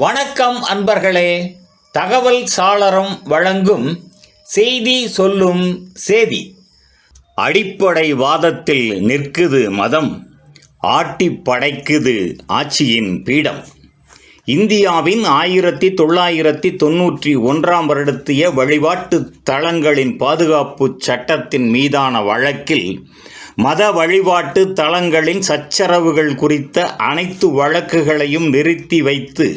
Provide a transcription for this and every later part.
வணக்கம் அன்பர்களே தகவல் சாளரம் வழங்கும் செய்தி சொல்லும் சேதி. அடிப்படை வாதத்தில் நிற்குது மதம் ஆட்டி படைக்குது ஆட்சியின் பீடம். இந்தியாவின் ஆயிரத்தி தொள்ளாயிரத்தி தொன்னூற்றி ஒன்றாம் வருடத்திய வழிபாட்டு தளங்களின் பாதுகாப்பு சட்டத்தின் மீதான வழக்கில் மத வழிபாட்டு தளங்களின் சச்சரவுகள் குறித்த அனைத்து வழக்குகளையும் நிறுத்தி வைத்து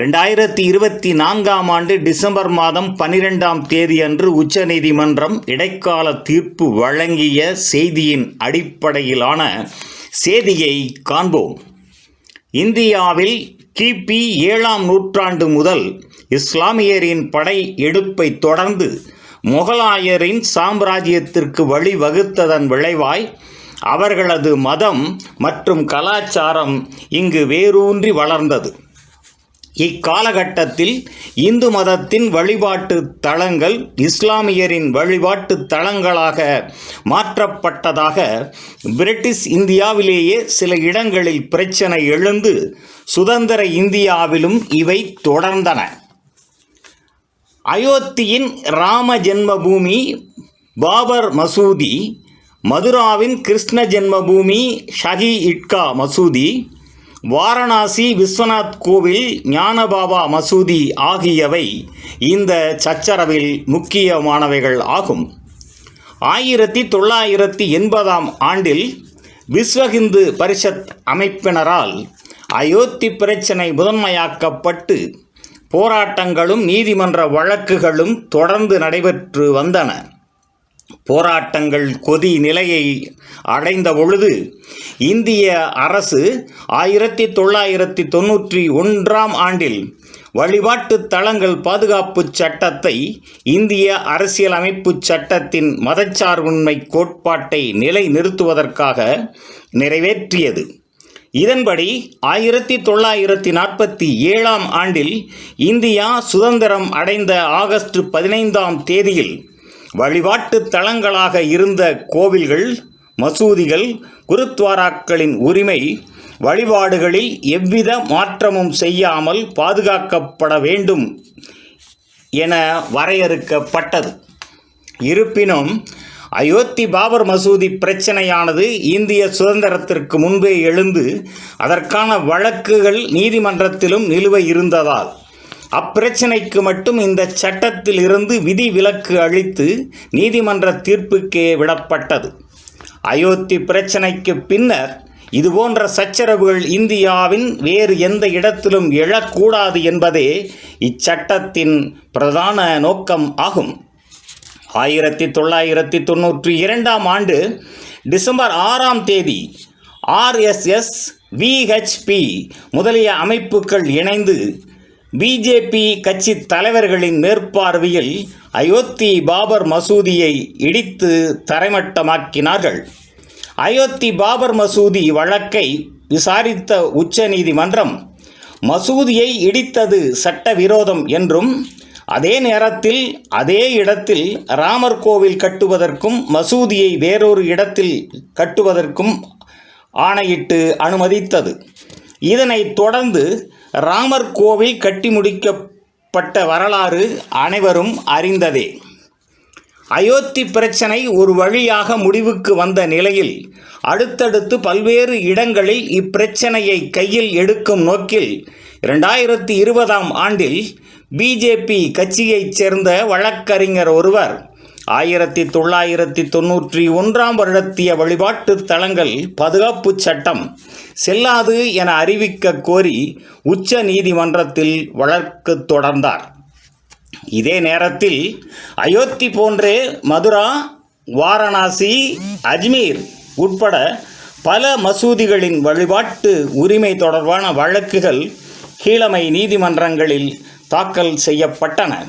ரெண்டாயிரத்தி இருபத்தி நான்காம் ஆண்டு டிசம்பர் மாதம் பனிரெண்டாம் தேதியன்று உச்சநீதிமன்றம் இடைக்கால தீர்ப்பு வழங்கிய செய்தியின் அடிப்படையிலான செய்தியை காண்போம். இந்தியாவில் கிபி ஏழாம் நூற்றாண்டு முதல் இஸ்லாமியரின் படை எடுப்பை தொடர்ந்து முகலாயரின் சாம்ராஜ்யத்திற்கு வழிவகுத்ததன் விளைவாய் அவர்களது மதம் மற்றும் கலாச்சாரம் இங்கு வேரூன்றி வளர்ந்தது. இக்காலகட்டத்தில் இந்து மதத்தின் வழிபாட்டு தலங்கள் இஸ்லாமியரின் வழிபாட்டு தலங்களாக மாற்றப்பட்டதாக பிரிட்டிஷ் இந்தியாவிலேயே சில இடங்களில் பிரச்சனை எழுந்து சுதந்திர இந்தியாவிலும் இவை தொடர்ந்தன. அயோத்தியின் ராம ஜென்மபூமி பாபர் மசூதி மதுராவின் கிருஷ்ண ஜென்மபூமி ஷஹி இட்கா மசூதி வாரணாசி விஸ்வநாத் கோவில் ஞானபாபா மசூதி ஆகியவை இந்த சச்சரவில் முக்கியமானவைகள் ஆகும். ஆயிரத்தி தொள்ளாயிரத்தி எண்பதாம் ஆண்டில் விஸ்வ இந்து பரிஷத் அமைப்பினரால் அயோத்தி பிரச்சினை முதன்மையாக்கப்பட்டு போராட்டங்களும் நீதிமன்ற வழக்குகளும் தொடர்ந்து நடைபெற்று வந்தன. போராட்டங்கள் கொதி நிலையை அடைந்த பொழுது இந்திய அரசு ஆயிரத்தி தொள்ளாயிரத்தி தொன்னூற்றி ஒன்றாம் ஆண்டில் வழிபாட்டு தளங்கள் பாதுகாப்பு சட்டத்தை இந்திய அரசியலமைப்பு சட்டத்தின் மதச்சார்பின்மை கோட்பாட்டை நிலைநிறுத்துவதற்காக நிறைவேற்றியது. இதன்படி ஆயிரத்தி தொள்ளாயிரத்தி நாற்பத்தி ஏழாம் ஆண்டில் இந்தியா சுதந்திரம் அடைந்த ஆகஸ்ட் பதினைந்தாம் தேதியில் வழிபாட்டு தலங்களாக இருந்த கோவில்கள் மசூதிகள் குருத்வாராக்களின் உரிமை வழிபாடுகளில் எவ்வித மாற்றமும் செய்யாமல் பாதுகாக்கப்பட வேண்டும் என வரையறுக்கப்பட்டது. இருப்பினும் அயோத்தி பாபர் மசூதி பிரச்சனையானது இந்திய சுதந்திரத்திற்கு முன்பே எழுந்து அதற்கான வழக்குகள் நீதிமன்றத்திலும் நிலுவை இருந்ததால் அப்பிரச்சனைக்கு மட்டும் இந்த சட்டத்தில் இருந்து விதி விலக்கு அளித்து நீதிமன்ற தீர்ப்புக்கே விடப்பட்டது. அயோத்தி பிரச்சனைக்கு பின்னர் இதுபோன்ற சச்சரவுகள் இந்தியாவின் வேறு எந்த இடத்திலும் எழக்கூடாது என்பதே இச்சட்டத்தின் பிரதான நோக்கம் ஆகும். ஆயிரத்தி தொள்ளாயிரத்தி தொண்ணூற்றி இரண்டாம் ஆண்டு டிசம்பர் ஆறாம் தேதி ஆர்எஸ்எஸ் விஹெச்பி முதலிய அமைப்புகள் இணைந்து பிஜேபி கட்சி தலைவர்களின் மேற்பார்வையில் அயோத்தி பாபர் மசூதியை இடித்து தரைமட்டமாக்கினார்கள். அயோத்தி பாபர் மசூதி வழக்கை விசாரித்த உச்சநீதிமன்றம் மசூதியை இடித்தது சட்டவிரோதம் என்றும் அதே நேரத்தில் அதே இடத்தில் ராமர் கோவில் கட்டுவதற்கும் மசூதியை வேறொரு இடத்தில் கட்டுவதற்கும் ஆணையிட்டு அனுமதித்தது. இதனைத் தொடர்ந்து ராமர் கோவில் கட்டி முடிக்கப்பட்ட வரலாறு அனைவரும் அறிந்ததே. அயோத்தி பிரச்சனை ஒரு வழியாக முடிவுக்கு வந்த நிலையில் அடுத்தடுத்து பல்வேறு இடங்களில் இப்பிரச்சனையை கையில் எடுக்கும் நோக்கில் இரண்டாயிரத்தி இருபதாம் ஆண்டில் பிஜேபி கட்சியைச் சேர்ந்த வழக்கறிஞர் ஒருவர் ஆயிரத்தி தொள்ளாயிரத்தி தொன்னூற்றி ஒன்றாம் வருடத்திய வழிபாட்டு தலங்கள் பாதுகாப்பு சட்டம் செல்லாது என அறிவிக்க கோரி உச்ச நீதிமன்றத்தில் வழக்கு தொடர்ந்தார். இதே நேரத்தில் அயோத்தி போன்றே மதுரா வாரணாசி அஜ்மீர் உட்பட பல மசூதிகளின் வழிபாட்டு உரிமை தொடர்பான வழக்குகள் கீழமை நீதிமன்றங்களில் தாக்கல் செய்யப்பட்டன.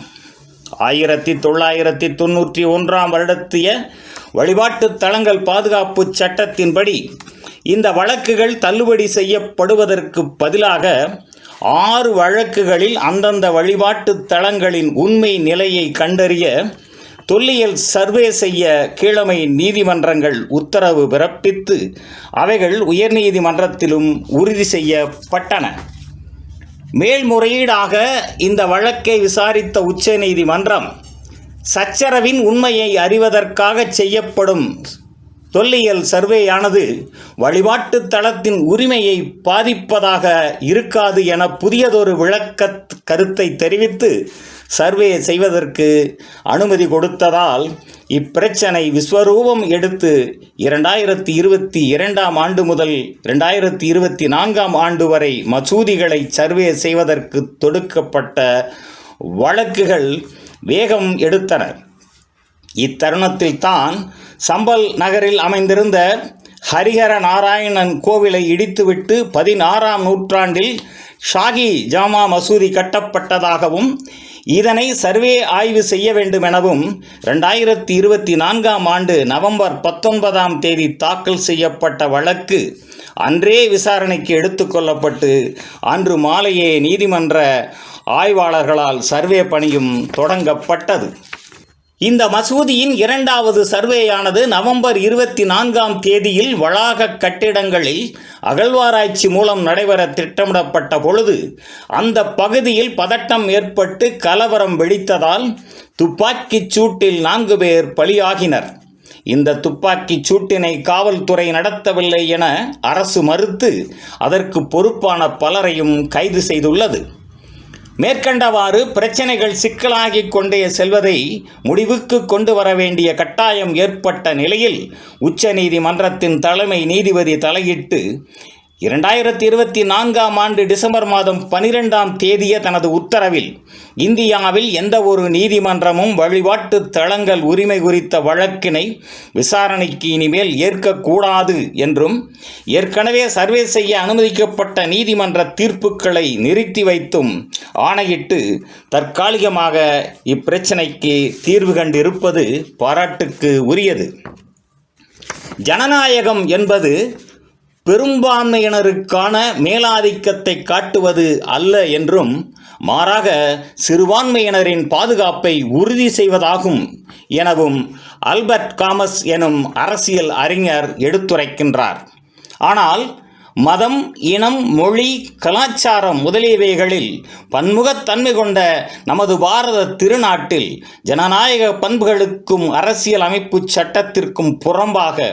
ஆயிரத்தி தொள்ளாயிரத்தி தொண்ணூற்றி ஒன்றாம் வருடத்திய வழிபாட்டு தளங்கள் பாதுகாப்பு சட்டத்தின்படி இந்த வழக்குகள் தள்ளுபடி செய்யப்படுவதற்கு பதிலாக ஆறு வழக்குகளில் அந்தந்த வழிபாட்டு தளங்களின் உண்மை நிலையை கண்டறிய தொல்லியல் சர்வே செய்ய கீழமை நீதிமன்றங்கள் உத்தரவு பிறப்பித்து அவைகள் உயர்நீதிமன்றத்திலும் உறுதி செய்யப்பட்டன. மேல்முறையீடாக இந்த வழக்கை விசாரித்த உச்சநீதிமன்றம் சச்சரவின் உண்மையை அறிவதற்காக செய்யப்படும் தொல்லியல் சர்வேயானது வழிபாட்டு தளத்தின் உரிமையை பாதிப்பதாக இருக்காது என புதியதொரு விளக்க கருத்தை தெரிவித்து சர்வே செய்வதற்கு அனுமதி கொடுத்ததால் இப்பிரச்சனை விஸ்வரூபம் எடுத்து இரண்டாயிரத்தி இருபத்தி இரண்டாம் ஆண்டு முதல் இரண்டாயிரத்தி இருபத்தி நான்காம் ஆண்டு வரை மசூதிகளை சர்வே செய்வதற்கு தொடுக்கப்பட்ட வழக்குகள் வேகம் எடுத்தன. இத்தருணத்தில் தான் சம்பல் நகரில் அமைந்திருந்த ஹரிஹர நாராயணன் கோவிலை இடித்துவிட்டு பதினாறாம் நூற்றாண்டில் ஷாகி ஜாமா மசூதி கட்டப்பட்டதாகவும் இதனை சர்வே ஆய்வு செய்ய வேண்டும் எனவும் ரெண்டாயிரத்தி இருபத்தி நான்காம் ஆண்டு நவம்பர் பத்தொன்பதாம் தேதி தாக்கல் செய்யப்பட்ட வழக்கு அன்றே விசாரணைக்கு எடுத்துக்கொள்ளப்பட்டு அன்று மாலையே நீதிமன்ற ஆய்வாளர்களால் சர்வே பணியும் தொடங்கப்பட்டது. இந்த மசூதியின் இரண்டாவது சர்வேயானது நவம்பர் இருபத்தி நான்காம் தேதியில் வளாக கட்டிடங்களில் அகழ்வாராய்ச்சி மூலம் நடைபெற திட்டமிடப்பட்ட பொழுது அந்த பகுதியில் பதட்டம் ஏற்பட்டு கலவரம் வெடித்ததால் துப்பாக்கிச் சூட்டில் நான்கு பேர் பலியாகினர். இந்த துப்பாக்கிச் சூட்டினை காவல்துறை நடத்தவில்லை என அரசு மறுத்து அதற்கு பொறுப்பான பலரையும் கைது செய்துள்ளது. மேற்கண்டவாறு பிரச்சனைகள் சிக்கலாகி கொண்டே செல்வதை முடிவுக்கு கொண்டு வர வேண்டிய கட்டாயம் ஏற்பட்ட நிலையில் உச்சநீதிமன்றத்தின் தலைமை நீதிபதி தலையிட்டு இரண்டாயிரத்தி இருபத்தி நான்காம் ஆண்டு டிசம்பர் மாதம் பனிரெண்டாம் தேதிய தனது உத்தரவில் இந்தியாவில் எந்த ஒரு நீதிமன்றமும் வழிபாட்டு தளங்கள் உரிமை குறித்த வழக்கினை விசாரணைக்கு இனிமேல் ஏற்கக்கூடாது என்றும் ஏற்கனவே சர்வே செய்ய அனுமதிக்கப்பட்ட நீதிமன்ற தீர்ப்புகளை நிறுத்தி வைத்தும் ஆணையிட்டு தற்காலிகமாக இப்பிரச்சனைக்கு தீர்வு கண்டிருப்பது பாராட்டுக்கு உரியது. ஜனநாயகம் என்பது பெரும்பான்மையினருக்கான மேலாதிக்கத்தை காட்டுவது அல்ல என்றும் மாறாக சிறுபான்மையினரின் பாதுகாப்பை உறுதி செய்வதாகும் எனவும் அல்பர்ட் காமஸ் எனும் அரசியல் அறிஞர் எடுத்துரைக்கின்றார். ஆனால் மதம் இனம் மொழி கலாச்சாரம் முதலியவைகளில் பன்முகத்தன்மை கொண்ட நமது பாரத திருநாட்டில் ஜனநாயக பண்புகளுக்கும் அரசியல் அமைப்பு சட்டத்திற்கும் புறம்பாக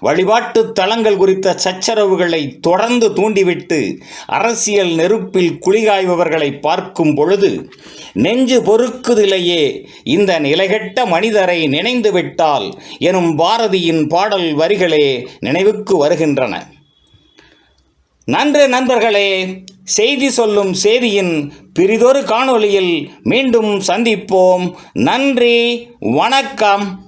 வழிபாட்டு தளங்கள் குறித்த சச்சரவுகளை தொடர்ந்து தூண்டிவிட்டு அரசியல் நெருப்பில் குளிகாய்பவர்களை பார்க்கும் பொழுது நெஞ்சு பொறுக்குதிலேயே இந்த நிலைகெட்ட மனிதரை நினைந்துவிட்டால் எனும் பாரதியின் பாடல் வரிகளே நினைவுக்கு வருகின்றன. நன்று நண்பர்களே. செய்தி சொல்லும் செய்தியின் பிரிதொரு காணொளியில் மீண்டும் சந்திப்போம். நன்றி வணக்கம்.